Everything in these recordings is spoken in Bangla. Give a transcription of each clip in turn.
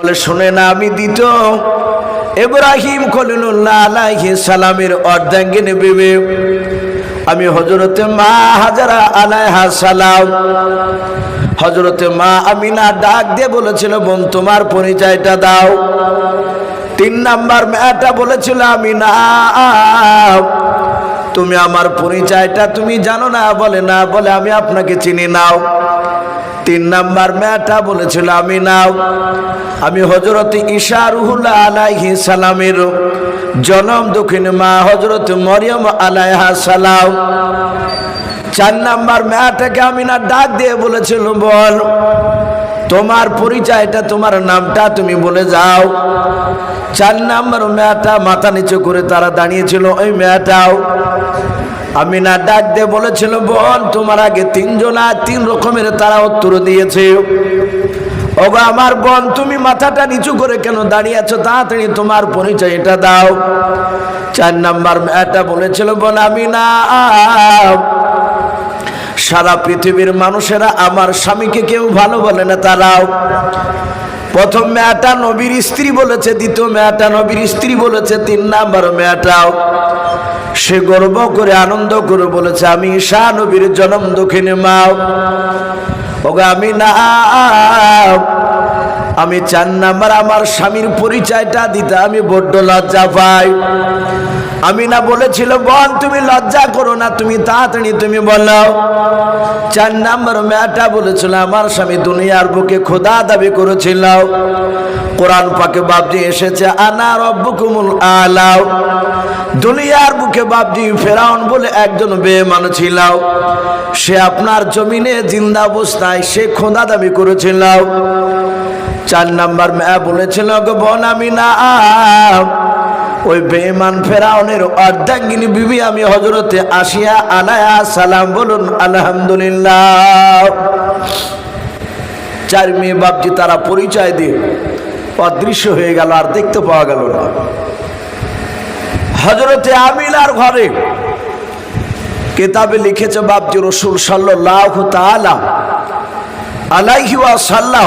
বলে, শুনে না, আমি দিত। এব্রাহিম সালামের অর্ধাঙ্গিনী বিবি। আমি হজরতে মা হাজারা আলাইহা সালাম। হজরতে মা আমিনা ডাক দিয়ে বলেছিল, বোন, তোমার পরিচয়টা দাও। তিন নাম্বার মেয়েটা বলেছিল আমি না তুমি আমার পরিচয়টা তুমি জানো না? বলে না, বলে, আমি আপনাকে চিনি নাও তিন নাম্বার মেয়েটা বলেছিল, আমি নাও। আমি হজরত ঈশা রুহুল্লাহ আলাইহি সালামের জনম দক্ষিণ মা হজরত মরিয়ম আলাইহা সালাম। চার নাম্বার মেয়েটাকে আমি না ডাক দিয়ে বলেছিল, বল, তোমার পরিচয়টা, তোমার নামটা তুমি বলে যাও। চার নাম্বার মেয়েটা মাথা নিচু করে তারা দাঁড়িয়েছিল ওই মেয়েটাও আমি না ডাক দিয়ে বলেছিল, বোন, তোমার আগে তিনজন আর তিন রকমের তারা উত্তর দিয়েছে। ওগো, আমার বোন, তুমি মাথাটা নিচু করে কেন দাঁড়িয়ে আছো? তাড়াতাড়ি তোমার পরিচয় এটা দাও। চার নাম্বার মেয়েটা বলেছিল, বোন আমি না সারা পৃথিবীর মানুষেরা আমার স্বামীকে কেউ ভালো বলে না তারাও। প্রথম মেয়েটা নবীর স্ত্রী বলেছে, দ্বিতীয় মেয়েটা নবীর স্ত্রী বলেছে, তিন নাম্বার মেয়েটাও। সে গর্ব করে আনন্দ করে বলেছে, আমি ঈশা নবীর জন্ম দক্ষিণে মাও। ওগা, আমি না, আমি চার নাম্বার আমার স্বামীর পরিচয়টা দিতে আমি বড্ড লজ্জা পাই। আমি না বলেছিল, বোন, তুমি লজ্জা করো না, তুমি তাড়াতাড়ি তুমি বলো। চার নাম্বার মেয়েটা বলেছিল, আমার স্বামী দুনিয়ার বুকে খোদা দাবি করেছিল। কোরআন পাকে বাবজি এসেছে, আনা রব্বুকুমুল আলাও দুনিয়ার বুকে বাবজি ফেরাউন বলে একজন বেমান ছিল। সে আপনার জমিনে জিন্দা অবস্থায় সে খোদা দাবি করেছিল। চার নাম্বার মেয়া বলেছিল, গো বোন আমি না ওই বেমান ফেরাউনের অর্ধাঙ্গিনী বিবি আমি হজরতে আসিয়া আলায়া সালাম বলুন, আলহামদুলিল্লাহ। চার মেয়ে বাপজি তারা পরিচয় দিয়ে অদৃশ্য হয়ে গেল, আর দেখতে পাওয়া গেল না। হজরতে আমিলার ঘরে কেতাবে লিখেছে বাপজি রসুল সাল্লাহ তালা আলাইহি সাল্লাহ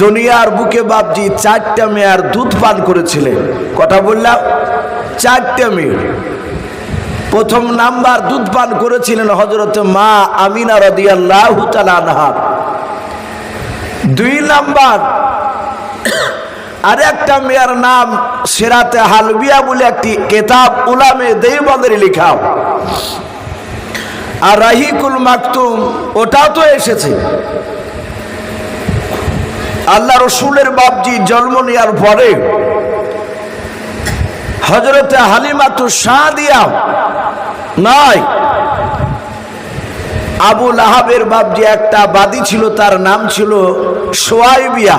দুনিয়ার বুকে বাপজি চারটা মেয়ার দুধ পান করেছিলেন। কথা বললাম, চারটা মেয়ের প্রথম নাম্বার দুধ পান করেছিলেন হজরত মা আমিনা রদিয়াল্লাহ আনহা। দুই নাম্বার আর একটা মেয়ের নাম সেরাতে হালবিয়া বলে একটি কেতাব উলামে দেবদের লেখা। আর রাহিকুল মাকতুম, ওটাও তো এসেছে। আল্লাহ রসুলের বাপজি জন্ম নেওয়ার পরে হজরতে হালিমাতু সাদিয়া নয় আবুল আহাবের বাপজি একটা বাদী ছিল, তার নাম ছিল সোয়াইবিয়া।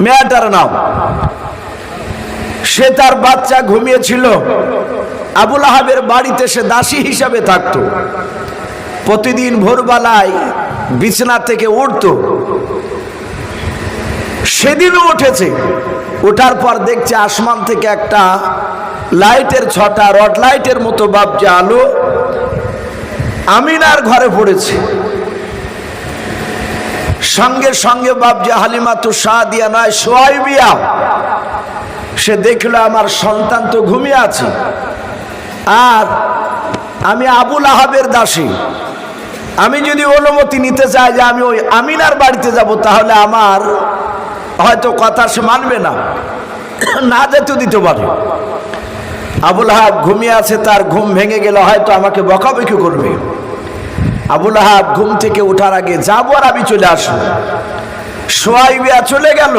মেয়েটার নাম। সে তার বাচ্চা ঘুমিয়েছিল। আবুল আহাবের বাড়িতে সে দাসী হিসাবে থাকতো। প্রতিদিন ভোরবেলায় বিছনা থেকে উঠতো। সেদিনও উঠেছে। ওঠার পর দেখছে আসমান থেকে একটা লাইটের ছটা, রড লাইটের মতো বাপজে আলো আমিনার ঘরে পড়েছে। সঙ্গে সঙ্গে বাপজে হালিমা তো শাহ দিয়া নয় সোয়াইবিয়া সে দেখল আমার সন্তান তো ঘুমিয়ে আছে। আর আমি আবুল আহাবের দাসী। আমি যদি অনুমতি নিতে চাই যে আমি ওই আমিনার বাড়িতে যাব, তাহলে আমার হয়তো কথা সে মানবে না। না যেতে দিতে পারে। আবুল আহাব ঘুমিয়ে আছে, তার ঘুম ভেঙে গেল হয়তো আমাকে বকাবকি করবে। আবুল আহাব ঘুম থেকে ওঠার আগে যাব আর আমি চলে আসব। সোয়াইবিয়া চলে গেল।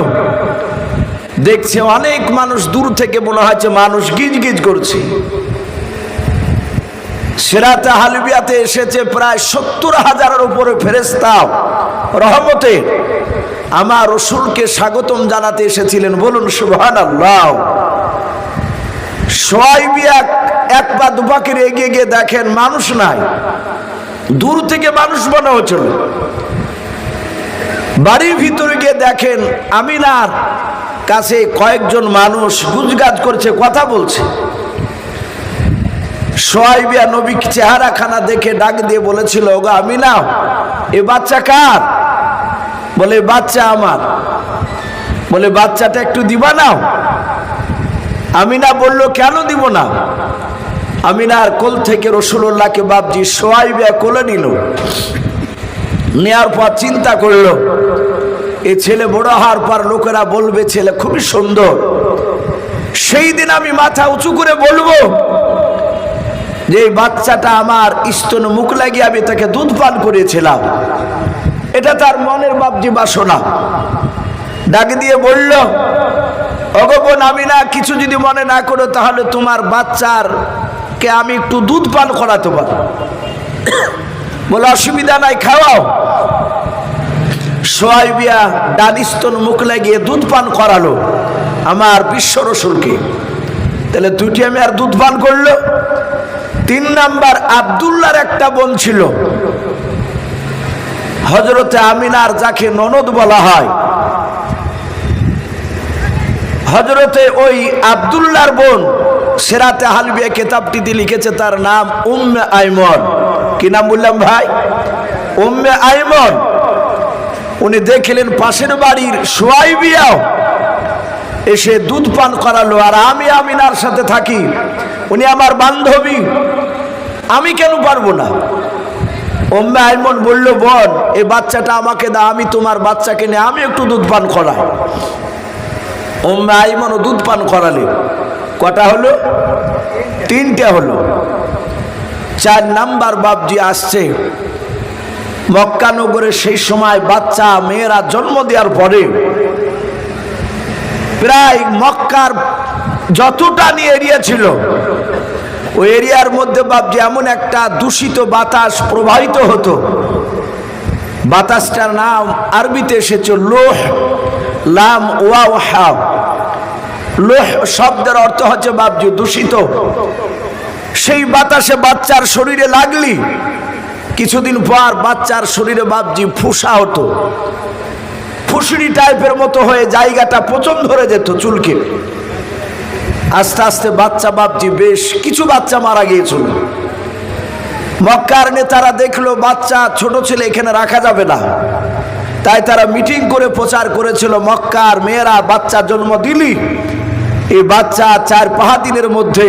দেখছে অনেক মানুষ দূর থেকে মনে হচ্ছে মানুষ গিজ গিজ করছে। সেরাতে হালবিয়াতে এসেছে প্রায় সত্তর হাজারের উপরে ফেরেস্তা রহমতে আমার রসুলকে স্বাগতম জানাতে এসেছিলেন, বলুন সুবহান আল্লাহ সোয়াইবিয়া এক পা দুপাকের এগিয়ে গিয়ে দেখেন মানুষ নাই। দূর থেকে মানুষ মনে হচ্ছিল বাড়ির ভিতরে গিয়ে দেখেন আমিনার কাছে কয়েকজন মানুষ গুজগাজ করছে, কথা বলছে। সোয়াইবিয়া নবী চেহারা খানা দেখে ডাক দিয়ে বলেছিল, ওগো আমিনা, এ বাচ্চা কার? বলে, বাচ্চা আমার। বলে, বাচ্চাটা একটু দিবা নাও আমিনা বলল, কেন দিব না? আমি না আর কোল থেকে রসুল্লাহকে বাপজি সোয়াইবে কোলে নিল। নেয়ার পর চিন্তা করল, এ ছেলে বড় হওয়ার পর লোকেরা বলবে, ছেলে খুবই সুন্দর। সেই দিন আমি মাথা উঁচু করে বলব যে বাচ্চাটা আমার স্তন মুখ লাগিয়ে আমি তাকে দুধ পান করেছিলাম। এটা তার মনের বাপজি বাসনা। ডাক দিয়ে বলল অগোপন আমি না, কিছু যদি মনে না করো, তাহলে তোমার বাচ্চার কে আমি একটু দুধ পান করাতে পারি বলে, অসুবিধা নাই, খাওয়াও। সোয়াইবিয়া ডানিস্তন মুখ লাগিয়ে দুধ পান করালো আমার বিশ্ব রসুলকে। তাহলে দুটি আমি আর দুধ পান করল। তিন নাম্বার আবদুল্লার একটা বোন ছিল। হজরতে আমিনার যাকে ননদ বলা হয়। হজরতে ওই আবদুল্লার বোন সেরাতে হালবিয়া কেতাবটিতে লিখেছে, তার নাম উম্মে আইমন। কি নাম বললাম ভাই? উম্মে আইমন। উনি দেখলেন পাশের বাড়ির সোয়াইবিয়াও এসে দুধ পান করালো, আর আমি আমিনার সাথে থাকি। উনি আমার বান্ধবী। আমি কেন পারব না? ওম্মে আইমন বলল, বোন এই বাচ্চাটা আমাকে দা আমি তোমার বাচ্চাকে নিয়ে, আমি একটু দুধ পান করাই। ওম্মে আইমনও দুধ পান করালে। কটা হলো? তিনটে হলো। চার নাম্বার বাপজি আসছে মক্কানগরে সেই সময় বাচ্চা, মেয়েরা জন্ম দেওয়ার পরে প্রায় মক্কার যতটা নিয়ে এরিয়া ছিল ওই এরিয়ার মধ্যে বাপজি এমন একটা দূষিত বাতাস প্রবাহিত হতো। বাতাসটার নাম আরবিতে এসেছে লোহ, লাম, ওয়াও হাম লোহ শব্দের অর্থ হচ্ছে বাপজি দূষিত। সেই বাতাসে বাচ্চার শরীরে লাগলি, কিছুদিন পর বাচ্চার শরীরে বাপজি ফুসা হতো। ফুসুরি টাইপের মতো হয়ে জায়গাটা পচন ধরে যেত চুলকে। আস্তে আস্তে বাচ্চা বাপজি, বেশ কিছু বাচ্চা মারা গিয়েছিল। মক্কার নেতারা দেখল, বাচ্চা ছোট ছেলে এখানে রাখা যাবে না। তাই তারা মিটিং করে প্রচার করেছিল, মক্কার মেয়েরা বাচ্চা জন্ম দিলি। এই বাচ্চা চার পাহা দিনের মধ্যে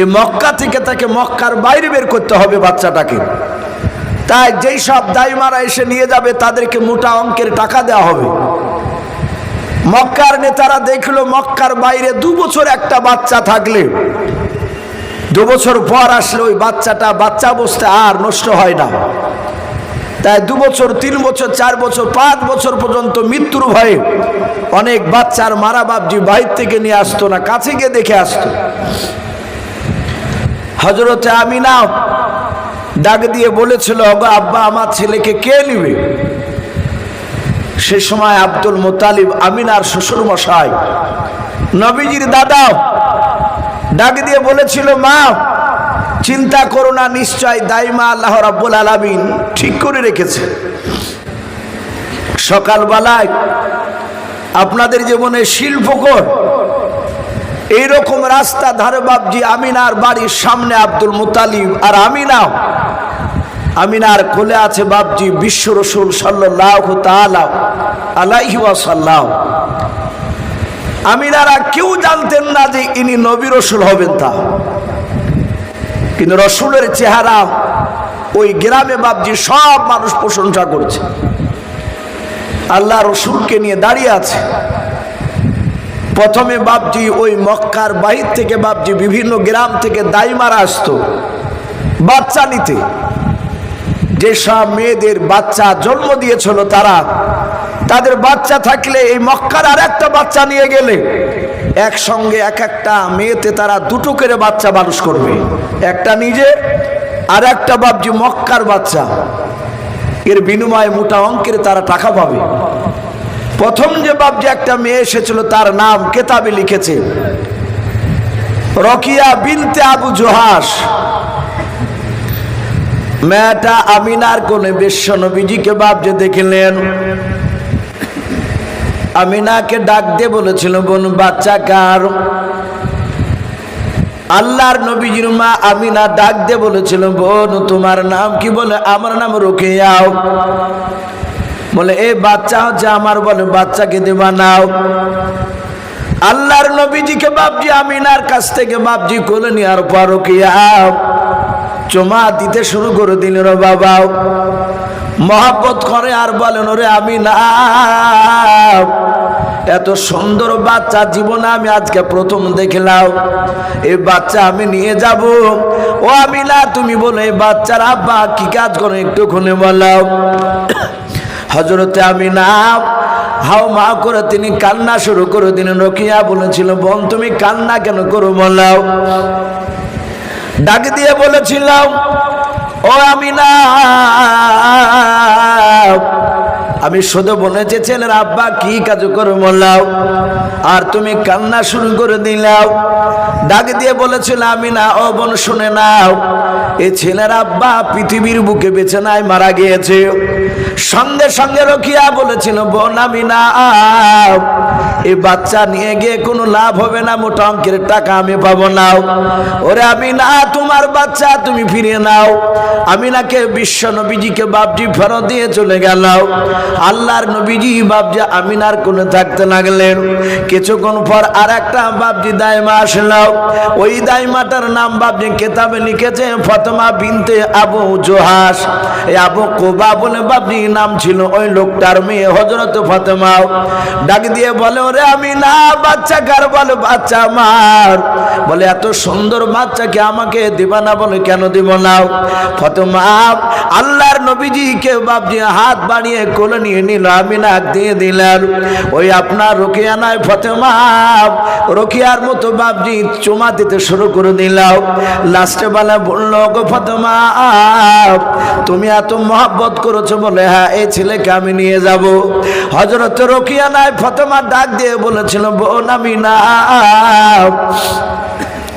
এই মক্কা থেকে তাকে মক্কার বাইরে বের করতে হবে বাচ্চাটাকে। তাই যেই সব দাইমারা এসে নিয়ে যাবে, তাদেরকে মোটা অঙ্কের টাকা দেওয়া হবে। মক্কার নেতারা দেখল, মক্কার বাইরে দু বছর একটা বাচ্চা থাকলে। দু বছর পর আসলে ওই বাচ্চাটা, বাচ্চা অবস্থা আর নষ্ট হয় না। তাই দু বছর, তিন বছর, চার বছর, পাঁচ বছর পর্যন্ত মৃত্যুর ভয়ে অনেক বাচ্চার মারা বাপজি বাইর থেকে নিয়ে আসতো না, কাছে গিয়ে দেখে আসতো। হজরতে আমিনা ডাক দিয়ে বলেছিল আব্বা, আমার ছেলেকে কে নিবে? সে সময় আব্দুল মোতালিব আমিনার শ্বশুর মশাই নবীজির দাদা ডাক দিয়ে বলেছিল, মা, চিন্তা করো না, নিশ্চয় দাইমা আল্লাহ রাব্বুল আলামিন ঠিক করে রেখেছে। সকালবেলায় আপনাদের জীবনে শিল্পকর, এইরকম রাস্তা ধারে বাবজি আমিনার বাড়ির সামনে আব্দুল মুতালিব আর আমিনাও আমিনার কোলে আছে বাবজি বিশ্ব রসুল সাল্লাহ আমিনারা কেউ জানতেন না যে ইনি নবী রসুল হবেন তা। কিন্তু রসুলের চেহারা ওই গ্রামে বাবজি সব মানুষ প্রশংসা করছে। আল্লাহ রসুলকে নিয়ে দাঁড়িয়ে আছে। প্রথমে বাপজি ওই মক্কার বাহির থেকে বাপজি বিভিন্ন গ্রাম থেকে দাইমারা আসতো। বাচ্চা নিতে। যেসব মেয়েদের বাচ্চা জন্ম দিয়েছিল তারা, তাদের বাচ্চা থাকলে এই মক্কার আর একটা বাচ্চা নিয়ে গেলে। একসঙ্গে এক একটা মেয়েতে তারা দুটো করে বাচ্চা মানুষ করবে। একটা নিজে, আর একটা বাপজি মক্কার বাচ্চা। এর বিনিময়ে মোটা অঙ্কের তারা টাকা পাবে। প্রথম যে বাপজি একটা মেয়ে এসেছিল, তার নাম কেতাবে লিখেছে, রকিয়া বিনতে আবু জোহাস মেয়েটা আমিনার কোনে বিশ্ব নবীজিকে বাপ যে দেখলেন। আমিনাকে ডাক দিয়ে বলেছিল, বোন, বাচ্চা কার? আল্লাহর নবীজির মা আমিনা ডাক দিয়ে বলেছিল, বোন, তোমার নাম কি? বলে, আমার নাম রোকেয়াও। বলে, এ বাচ্চা হচ্ছে আমার। বলে, বাচ্চাকে দেবা নাও। আল্লাহর নবীজিকে বাপজি আমিনার কাছ থেকে বাপজি কোলে নেওয়ার পর রোকিয়া চমা দিতে শুরু করে দিল রে বাবা মহাব্বত করে আর বলেন ওরে আমি না এত সুন্দর বাচ্চা জীবনে আমি আজকে প্রথম দেখলাম। এই বাচ্চা আমি নিয়ে যাব। ও আমি না তুমি বলে বাচ্চার আব্বা কি কাজ করে একটু খুনে বলাও হজরতে আমি না হাও মা করে তিনি কান্না শুরু করে দিলেন। রকিয়া বলেছিল, বোন, তুমি কান্না কেন করো বলাও ডাক দিয়ে বলেছিলাম ও আমি না আমি শুধু বলেছি, ছেলের আব্বা, কি কাজ করে বললাও আর তুমি কান্না শুরু করে দিলাও। ডাক দিয়ে বলেছিল, আমি না, ও বোন, শুনে নাও। এ ছেলের আব্বা পৃথিবীর বুকে বেছে নাই মারা গিয়েছে। সঙ্গে সঙ্গে রকিয়া বলেছিল, বোন, আমি না এ বাচ্চা নিয়ে গিয়ে কোনো লাভ হবে না, মোটা অঙ্কের টাকা আমি পাবো নাও ওরে, আমি না, তোমার বাচ্চা, তুমি ফিরিয়ে নাও। আমি নাকে বিশ্ব নবীজিকে বাপটি ফেরত দিয়ে চলে গেল আল্লাহর নবীজি বাপজি আমিনার কোনে থাকতে লাগলেন। কিছুক্ষণ পর আর একটা বাপজি দাইমা আসলো। ওই দাইমাটার নাম বাপজি কেতাবে লিখেছে, ফতেমা বিনতে আবু জোহাস এই আবু কোবা বলে বাপজি নাম ছিল ওই লোকটার মেয়ে হজরত ফতেমাও ডাক দিয়ে বলে, ওরে আমি না বাচ্চা কার বলে? বাচ্চা আমার। বলে, এত সুন্দর বাচ্চাকে আমাকে দিবা না বলে কেন দিব না? ফতেমা আল্লাহর নবীজিকে বাপজি হাত বাড়িয়ে কোলে নিয়ে নিল, আমি নাক দিয়ে দিলেন ওই আপনার রোকিয়া নাই ফতেমা, রোকিয়ার মতো বাপজি চুমা দিতে শুরু করে দিলাম লাস্টে বেলা বলল গো ফতেমা, তুমি এত মহাব্বত করেছ বলে হ্যাঁ এই ছেলেকে আমি নিয়ে যাব। হজরত রোকিয়া নাই ফতেমা ডাক দিয়ে বলেছিল, বোন আমি না।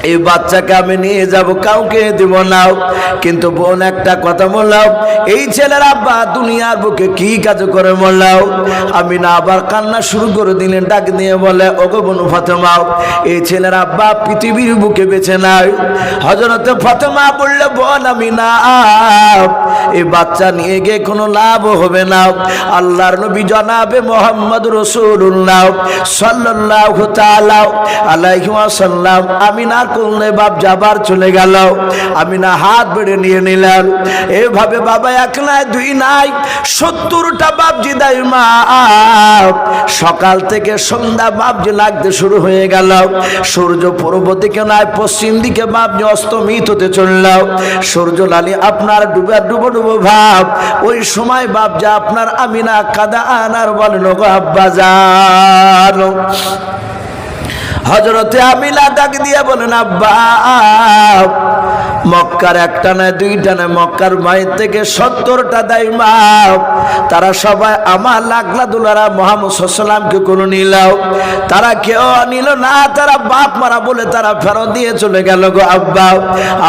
এই বাচ্চাকে আমি নিয়ে যাব, কাউকে দিব না। কিন্তু বোন, একটা কথা বললাম, এই ছেলের আব্বা দুনিয়ার বুকে কি কাজ করে বললাম? আমি না আবার কান্না শুরু করে দিলেন, ডাক দিয়ে বলে, ওগো বোন ফতেমাও এই ছেলের আব্বা পৃথিবীর বুকে বেছে নাই। হজরতে ফতেমা বললে, বোন, আমি না, এই বাচ্চা নিয়ে গিয়ে কোনো লাভ হবে না। আল্লাহর নবী জনাবে মোহাম্মদ রসুল্লাহ সাল্লাহ তাআলা আলাইহি ওয়াসাল্লাম আমিনার কোলে বাপ যাবার চলে গেল। আমি না হাত বেড়ে নিয়ে নিলাম। এভাবে বাবা এক নাই, দুই নাই, সত্তরটা বাপজি দাই মা। সকাল থেকে সন্ধ্যা বাপজি লাগতে শুরু হয়ে গেল। সূর্য পূর্ব দিকে নয় পশ্চিম দিকে বাপজি অস্তমিত হতে চলল। সূর্য লালি আপনার ডুবে ডুবো ডুবো ভাব। ওই সময় বাপজা, আপনার আমিনা কাদা আনার বলেন গো আব্বা হজরতে আমিলা ডাক দিয়ে বলেন, আব্বা, মক্কার একটা না দুইটা না মক্কার মায়ের থেকে সত্তরটা দেয় মা তারা সবাই আমার লাগলা দুলারা মোহাম্মদ সাল্লামকে কোনো নিলাও। তারা কেউ নিল না, তারা বাপ মারা বলে তারা ফেরত দিয়ে চলে গেল গো আব্বা।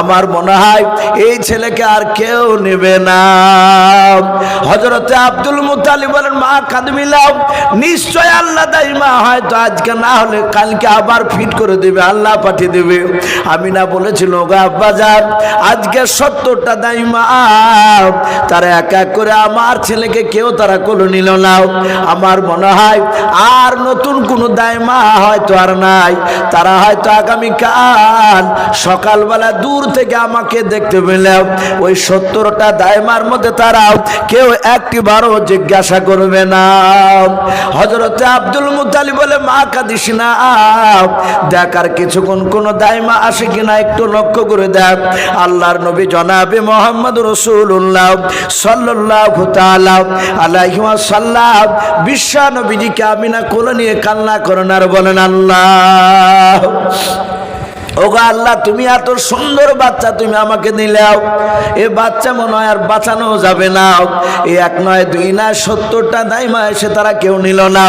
আমার মনে হয় এই ছেলেকে আর কেউ নেবে না। হজরতে আব্দুল মুতালি বলেন, মা, কাদমিলাও। নিশ্চয় আল্লাহ দাই মা হয়তো আজকে না হলে কালকে আবার ফিট করে দেবে, আল্লাহ পাঠিয়ে দেবে। আমি না বলেছিল আজকে সত্তরটা দাই মা তারা এক এক করে আমার ছেলেকে কেউ তারা কোলো নিল না। আমার মনে হয় আর নতুন কোনো দায় মা হয়তো আর নাই। তারা হয়তো আগামীকাল সকালবেলা দূর থেকে আমাকে দেখতে পেলাম ওই সত্তরটা দায়মার মধ্যে তারাও কেউ একটি বারও জিজ্ঞাসা করবে না। হজরতে আব্দুল মুতালি বলে, মা কাঁদিস না। দেখার কিছুক্ষণ কোনো দায়মা আসে কিনা একটু লক্ষ্য করে দেখ। আল্লাহর নবী জনাবে মোহাম্মদ রসুল্লাহ সাল্লাহ আল্লাহ সাল্লাহ বিশ্ব নবীজিকে আমিনা কোলে নিয়ে কান্না করেন আর বলেন, আল্লাহ ওগো আল্লাহ, তুমি এত সুন্দর বাচ্চা তুমি আমাকে দিলেও এ বাচ্চা মনে হয় আর বাঁচানো যাবে না এ এক নয়, দুই নয়, সত্তরটা দাইমা এসে তারা কেউ নিল না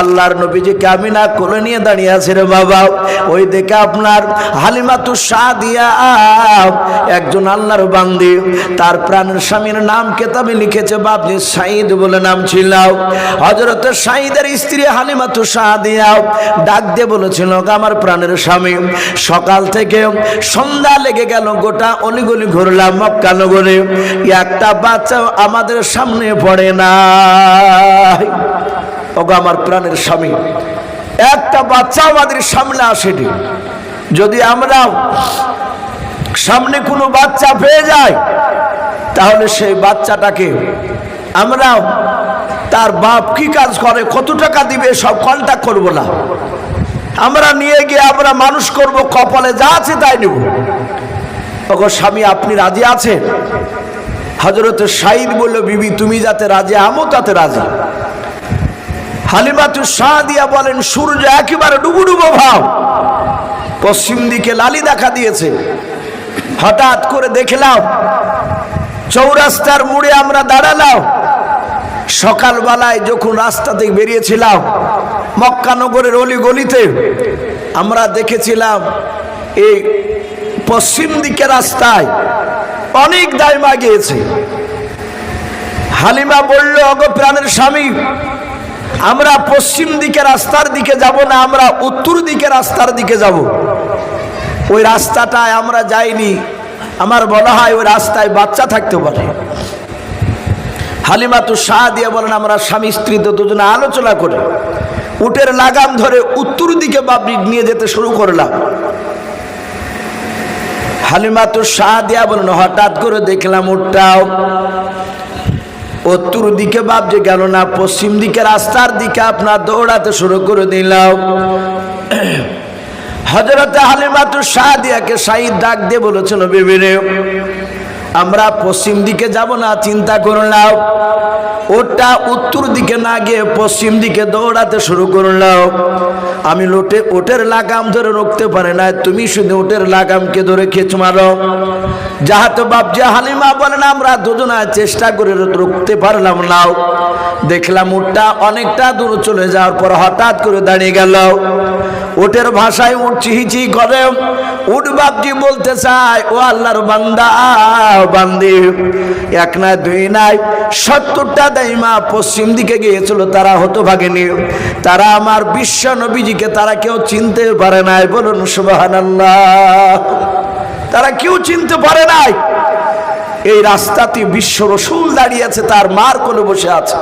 আল্লাহর নবীজিকে আমি না কোলে নিয়ে দাঁড়িয়ে আছে রে বাবা ওই দেখে আপনার হালিমাতু শাহ দিয়া একজন আল্লাহর বান্দি। তার প্রাণের স্বামীর নাম কেতাবে লিখেছে বাবলি সাইদ বলে নাম ছিল হজরত সাইদের স্ত্রী হালিমাতু শাহ দিয়া ডাক দিয়ে বলেছিল আমার প্রাণের স্বামী সকাল থেকে সন্ধ্যা লেগে গেল, গোটা অলিগলি ঘুরলাম মক্কা নগরে। একটা বাচ্চাও আমাদের সামনে পড়ে না ওগো, আমার প্রাণের স্বামী, একটা বাচ্চা আমাদের সামনে আসেনি। যদি আমরা সামনে কোনো বাচ্চা পেয়ে যায় তাহলে সেই বাচ্চাটাকে আমরা তার বাপ কি কাজ করে, কত টাকা দিবে, সব কন্ট্যাক্ট করব না। আমরা নিয়ে গিয়ে আমরা মানুষ করব, কপালে যা আছে তাই নেব। তখন স্বামী, আপনি রাজি আছেন? হজরত সাইদ বলল, বিবি, তুমি যাতে রাজি, আমও তাতে রাজি। হালিমাতু শাহ দিয়া বলেন, সূর্য একেবারে ডুবু ডুবো ভাব। পশ্চিম দিকে লালি দেখা দিয়েছে। হঠাৎ করে দেখলাম, চৌরাস্তার মুড়ে আমরা দাঁড়ালাম। সকালবেলায় যখন রাস্তা থেকে বেরিয়েছিলাম মক্কানগরের অলি গলিতে আমরা দেখেছিলাম এই পশ্চিম দিকে রাস্তায় অনেক দায়মা গিয়েছে। হালিমা বলল, অগ প্রাণের স্বামী, আমরা পশ্চিম দিকে রাস্তার দিকে যাব না, আমরা উত্তর দিকে রাস্তার দিকে যাব। ওই রাস্তাটায় আমরা যাইনি, আমার বলা হয় ওই রাস্তায় বাচ্চা থাকতে পারে। হালিমা তো শাহ দিয়ে বলেন, আমরা স্বামী, স্ত্রী তো দুজনে আলোচনা করে। উটের লাগাম ধরে উত্তর দিকে বাবরি নিয়ে যেতে শুরু করলাম। হালিমা তো শাহ দিয়া বলেন হঠাৎ করে দেখলাম উটটাও উত্তর দিকে ভাবছে গেল না, পশ্চিম দিকে রাস্তার দিকে আপনার দৌড়াতে শুরু করে দিলাম হজরতে হালিমাতুর শাহদিয়াকে শাহিদ ডাক দিয়ে বলেছিল, বেবিরে আমরা পশ্চিম দিকে যাব না, চিন্তা করলাম ওটা উত্তর দিকে না গিয়ে পশ্চিম দিকে দৌড়াতে শুরু করলাম আমি লোটে ওটের লাগাম ধরে রুখতে পারে না তুমি শুধু ওটের লাগামকে ধরে খেচ মারো। যাহাতে বাপজি হালিমা বলেন, আমরা দুজনা চেষ্টা করে রুখতে পারলাম না। দেখলাম উটটা অনেকটা দূর চলে যাওয়ার পর হঠাৎ করে দাঁড়িয়ে গেল। উটের ভাষায় উঠ চিহিচি করে। উঠ বাপজি বলতে চায়, ও আল্লাহর বান্দা বান্দি। এক নাই, দুই নাই, সত্তরটা দাইমা পশ্চিম দিকে গিয়েছিল, তারা হতো ভাগেনি তারা আমার বিশ্ব নবীজিকে তারা কেউ চিনতে পারে নাই। বলুন সুবাহান তারা কেউ চিনতে পারে নাই। এই রাস্তাতে বিশ্ব রসুল দাঁড়িয়ে আছে তার মার কোলে বসে আছে।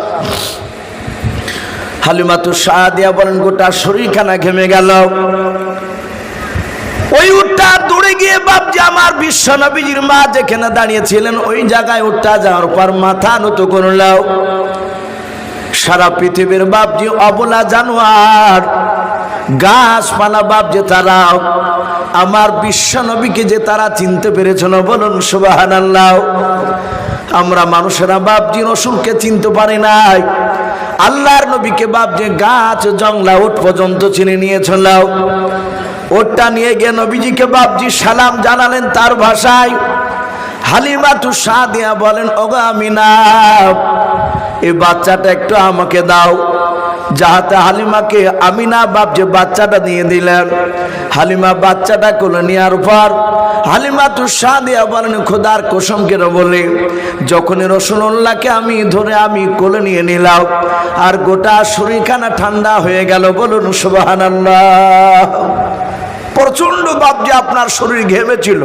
হালিমাতু বলেন, গোটা শরীরখানা ঘেমে গেল। ওই উঠটা দৌড়ে গিয়ে বাপজি আমার বিশ্ব নবীজির মা যেখানে দাঁড়িয়েছিলেন, ওই জায়গায় উঠটা যাওয়ার পর মাথা নত করলাও সারা পৃথিবীর বাপজি অবলা জানোয়ার গাছপালা বাপ যে তারা আমার বিশ্ব নবীকে যে তারা চিনতে পেরেছিল, বলুন সুবাহান আমরা মানুষেরা বাপজি রসুলকে চিনতে পারি নাই, আল্লাহর নবীকে বাপ যে গাছ জংলা উঠ পর্যন্ত চিনে নিয়েছিল। ওটা নিয়ে গিয়ে নবীজিকে বাপজি সালাম জানালেন তার ভাষায় হালিমা তু দিয়া বলেন, ওগো আমিনা এই বাচ্চাটা একটু আমাকে দাও। যাহাতে হালিমাকে আমিনা বাপ যে বাচ্চাটা দিয়ে দিলেন, হালিমা বাচ্চাটা কোলে নেওয়ার পর হালিমা তু দিয়া বলেন, খোদার কসম কেন বলে যখনই রসুল্লাহকে আমি ধরে আমি কোলে নিয়ে নিলাম, আর গোটা শরীরখানা ঠান্ডা হয়ে গেল, বলুন সুবাহান প্রচণ্ড বাপ যে আপনার শরীর ঘেমেছিল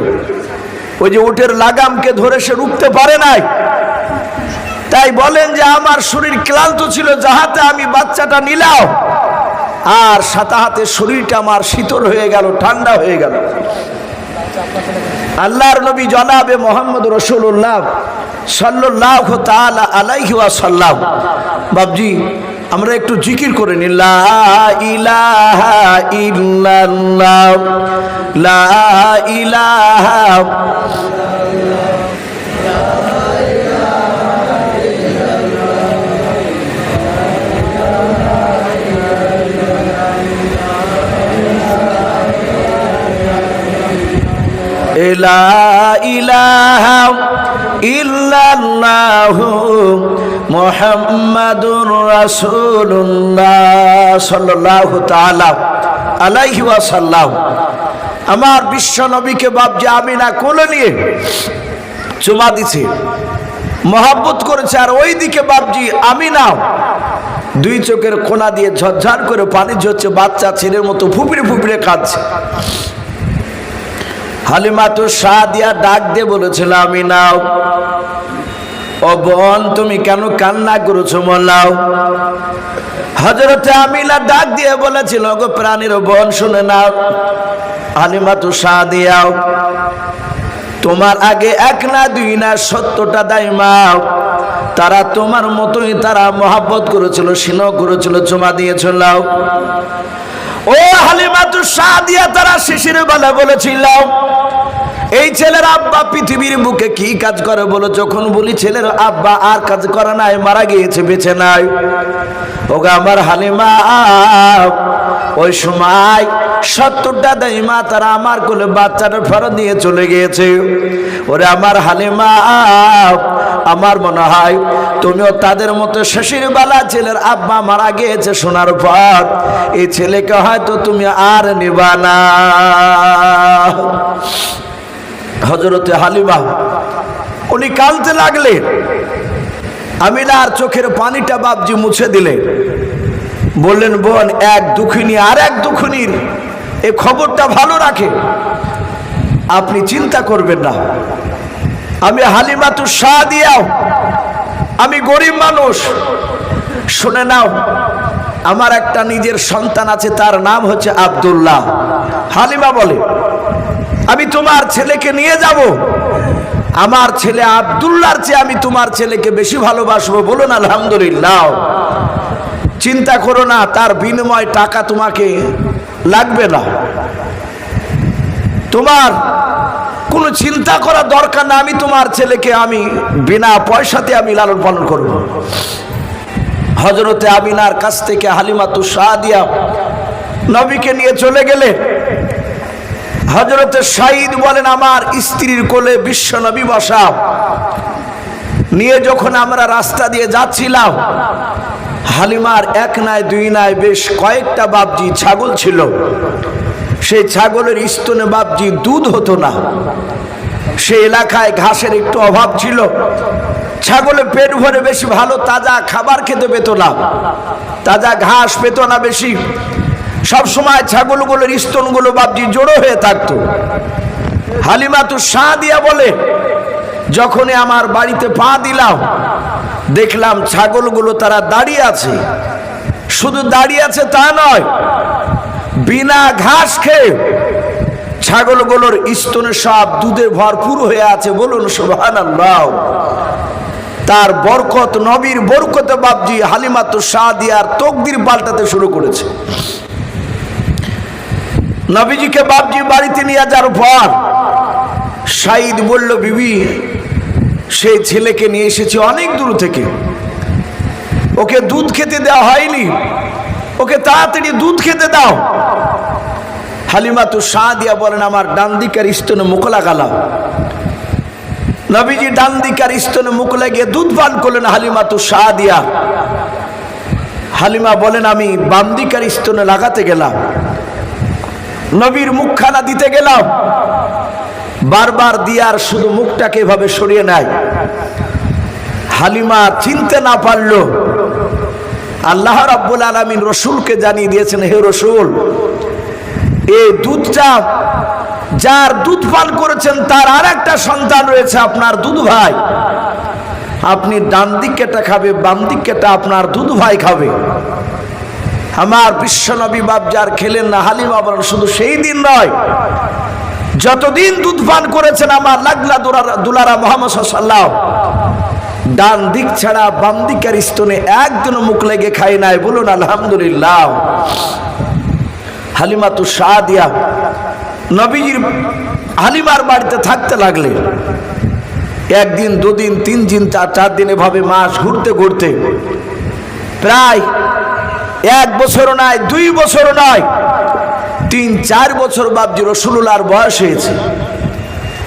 ওই যে উটের লাগামকে ধরে সে রুখতে পারে নাই। তাই বলেন যে আমার শরীর ক্লান্ত ছিল, যাহাতে আমি বাচ্চাটা নিলাম। আর সাথে হাতে শরীরটা আমার শীতল হয়ে গেল, ঠান্ডা হয়ে গেল। আল্লাহর নবী জনাবে মোহাম্মদ রসুল্লাহ সাল্লাহ তালা আলাইহি ওয়াসাল্লাম। বাবজি আমরা একটু জিকির করে নি লা ইলাহা লা ইলাহা লা আমার বিশ্ব নবীকে আমি না কোলে নিয়ে চুমা দিছে, মহাব্বত করেছে, আর ওই দিকে বাপজি আমিনা দুই চোখের কোনা দিয়ে ঝরঝর করে পানি ঝরছে, বাচ্চা ছেলের মতো ফুপড়ে ফুপড়ে কাঁদছে। হালিমা তো সাদিয়া ডাক দিয়ে বলেছিল, আমি নাও। ও বোন, তুমি কেন কান্না করেছ মোল্লাও? হজরতে আমিলা ডাক দিয়ে বলেছিল গো প্রাণীর বোন, শুনে নাও। হালিমা তো সাদিয়াও তোমার আগে এক না দুই না সত্তরটা দাইমাও। তারা তোমার মতোই তারা মহাব্বত করেছিল, সিনহ করেছিল, চুমা দিয়েছিল। ও হালিমাতু সাদিয়া তারা শিশির বেলা বলেছিল এই ছেলের আব্বা পৃথিবীর বুকে কি কাজ করে বলো? যখন বলি ছেলের আব্বা, আর কাজ করে নাই, মারা গিয়েছে, বেঁচে নাই। ওগা আমার হালিমা, ওই সময় সত্তরটা দাইমা তারা আমার কোলে বাচ্চাটা ফেরত নিয়ে চলে গিয়েছে। ওরে আমার হালিমা, আমার মনে হয় তুমিও তাদের মতো শেষের বেলা ছেলের আব্বা মারা গিয়েছে শোনার পর, এই ছেলেকে হয়তো তুমি আর নিবা না। হজরতে হালিমা, উনি কালতে লাগলেন আমিনার চোখের পানিটা বাবজি মুছে দিলে। বললেন, বোন, এক দুঃখিনী আর এক দুঃখিনীর এ খবরটা ভালো রাখে। আপনি চিন্তা করবেন না। আমি হালিমা তু শাহ দিয়াও, আমি গরিব মানুষ। শুনে নাও, আমার একটা নিজের সন্তান আছে, তার নাম হচ্ছে আব্দুল্লাহ। হালিমা বলে আমি তোমার ছেলেকে নিয়ে যাব। আমার ছেলে আবদুল্লার চেয়ে আমি তোমার ছেলেকে বেশি ভালোবাসবো। বলুন, আলহামদুলিল্লাহ। চিন্তা করো না, তার বিনিময় টাকা তোমাকে লাগবে না। তোমার কোনো চিন্তা করার দরকার না, আমি তোমার ছেলেকে আমি বিনা পয়সাতে আমি লালন পালন করব। হজরতে আমিনার কাছ থেকে হালিমাতু দিয়া নবীকে নিয়ে চলে গেলে হজরতে সাইদ বলেন, আমার স্ত্রীর কোলে বিশ্ব নবী বসা। নিয়ে যখন আমরা রাস্তা দিয়ে যাচ্ছিলাম, হালিমার এক নাই দুই নাই বেশ কয়েকটা বাবজি ছাগল ছিল। সেই ছাগলের স্তনে বাবজি দুধ হতো না। সে এলাকায় ঘাসের একটু অভাব ছিল। ছাগলে পেট ভরে বেশি ভালো তাজা খাবার খেতে পেত না। তাজা ঘাস পেত না বেশি। সব সময় ছাগলগুলোর স্তনগুলো বাবজি জড়ো হয়ে থাকতো। হালিমা তো শাহ দিয়া বলে, যখনই আমার বাড়িতে পা দিলাম, দেখলাম ছাগলগুলো তারা দাঁড়িয়ে আছে। শুধু দাঁড়িয়ে আছে তা নয়, বিনা ঘাস খেয়ে ছাগলগুলোর স্তনে সব দুধে ভরপুর হয়ে আছে বলুন সুবহান তার বরকত, নবীর বরকতে বাবজি হালিমাত শাহ দিয়ার তকদির পাল্টাতে শুরু করেছে। নবীজিকে বাবজি বাড়িতে নিয়ে যাওয়ার পর সাইদ বলল, বিবি সেই ছেলেকে নিয়ে এসেছে অনেক দূর থেকে। ওকে দুধ খেতে দেওয়া হয়নি। ওকে তাড়াতাড়ি দুধ খেতে দাও। হালিমা তো শাহ দিয়া বলেন, আমার ডান দিকার স্তনে মুখ লাগালাম। নবীজি ডান দিকার স্তনে মুখ লাগিয়ে দুধ পান করলেন হালিমা তো শাহ দিয়া হালিমা বলেন, আমি বাম দিকার স্তনে লাগাতে গেলাম। নবীর মুখখানা দিতে গেলাম। বারবার দিয়ার শুধু মুখটাকে এভাবে সরিয়ে নেয়। হালিমা চিনতে না পারল, আল্লাহ রাব্বুল আলমিন রসুলকে জানিয়ে দিয়েছেন, হে রসুল, এই দুধটা যার দুধ পান করেছেন, তার আর একটা সন্তান রয়েছে আপনার দুধ ভাই। আপনি ডান দিকেটা খাবে, বাম দিকেটা আপনার দুধ ভাই খাবে। আমার বিশ্বনবী বাপ যার খেলেন না, হালিমা বলেন, শুধু সেই দিন নয়। যতদিন দুধ পান করেছেন আমার লাগলা দুলারা মোহাম্মদ সাল্লাহ ডান দিক ছাড়া বাম দিকের স্তনে একদিনও মুখ লেগে খাই নাই। বলুন, আলহামদুলিল্লাহ। হালিমা তো শাহ দিয়া নবীজির হালিমার বাড়িতে থাকতে লাগলে, একদিন, দুদিন, তিন দিন, চার চার দিন এভাবে মাস ঘুরতে ঘুরতে, প্রায় এক বছরও নয়, দুই বছরও নয়, তিন, চার বছর বাবজি রসুল্লার বয়স হয়েছে।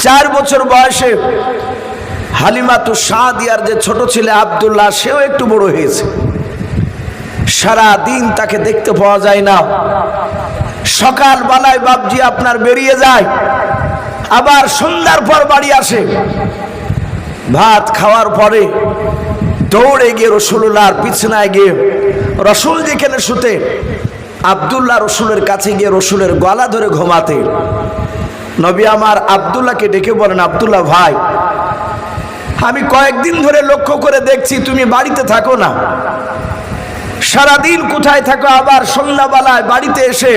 চার বছর বয়সে হালিমা তো শাহ যে ছোট ছেলে আবদুল্লাহ, সেও একটু বড় হয়েছে। সারা দিন তাকে দেখতে পাওয়া যায় না। সকাল বেলায় বাবজি আপনার বেরিয়ে যায়, আবার সন্ধ্যার পর বাড়ি আসে। ভাত খাওয়ার পরে দৌড়ে গিয়ে রসুল্লাহর পিছনায় গিয়ে রসুল যেখানে শুতে, আবদুল্লাহ রসুলের কাছে গিয়ে রসুলের গলা ধরে ঘুমাতে। নবী আমার আবদুল্লাহকে ডেকে বলেন, আবদুল্লাহ ভাই, আমি কয়েকদিন ধরে লক্ষ্য করে দেখছি তুমি বাড়িতে থাকো না। সারাদিন কোথায় থাকো, আবার সন্ধ্যাবেলায় বাড়িতে এসে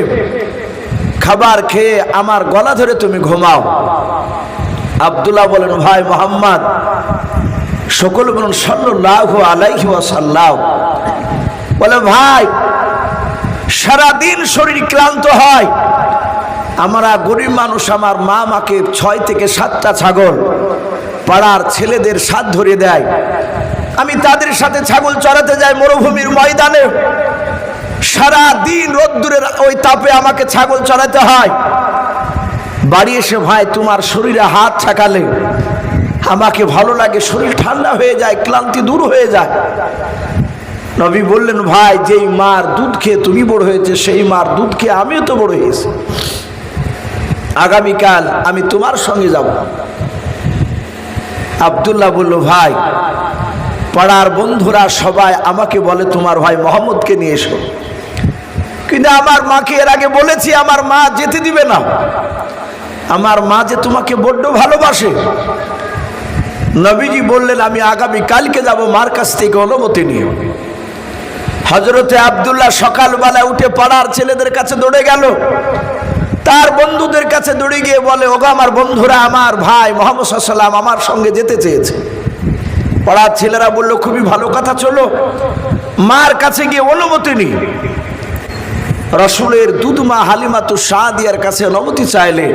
খাবার খেয়ে আমার গলা ধরে তুমি ঘুমাও। আবদুল্লাহ বলেন, ভাই মোহাম্মদ, সকল বলুন সাল্লাহ আলাইহি ওয়াসাল্লাম বলে, ভাই, সারাদিন শরীর ক্লান্ত হয়। আমরা গরিব মানুষ, আমার মা মাকে ছয় থেকে সাতটা ছাগল পাড়ার ছেলেদের সাথ ধরে দেয়। আমি তাদের সাথে ছাগল চড়াতে যাই মরুভূমির ময়দানে। সারা দিন রোদ্দুরের ওই তাপে আমাকে ছাগল চড়াতে হয়। বাড়ি এসে, ভাই, তোমার শরীরে হাত ছাকালে আমাকে ভালো লাগে, শরীর ঠান্ডা হয়ে যায়, ক্লান্তি দূর হয়ে যায়। নবী বললেন, ভাই, যেই মার দুধ খেয়ে তুমি বড় হয়েছে, সেই মার দুধ খেয়ে আমিও তো বড় হয়েছি। আগামীকাল আমি তোমার সঙ্গে যাব। আবদুল্লাহ বলল, ভাই, পাড়ার বন্ধুরা সবাই আমাকে বলে, তোমার ভাই মোহাম্মদকে নিয়ে এসো। কিন্তু আমার মাকে এর আগে বলেছি, আমার মা যেতে দিবে না। আমার মা যে তোমাকে বড্ড ভালোবাসে। নবীজি বললেন, আমি আগামী কালকে যাব মার কাছ থেকে অনুমতি নিয়ে। হজরতে আবদুল্লাহ সকালবেলা উঠে পাড়ার ছেলেদের কাছে দৌড়ে গেল। তার বন্ধুদের কাছে দৌড়ে গিয়ে বলে, ওগো আমার বন্ধুরা, আমার ভাই মোহাম্মদ সাল্লাম আমার সঙ্গে যেতে চেয়েছে। পাড়ার ছেলেরা বলল, খুবই ভালো কথা, চলো। মার কাছে গিয়ে অনুমতি নি রসুলের দুধমা হালিমাতু শাহদিয়ার কাছে অনুমতি চাইলে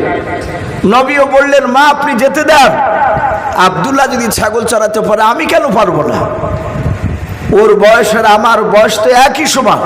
নবীও বললেন, মা, আপনি যেতে দেন। আবদুল্লাহ যদি ছাগল চড়াতে পারে, আমি কেন পারব না? ওর বয়সের আমার বয়স তো একই সমান।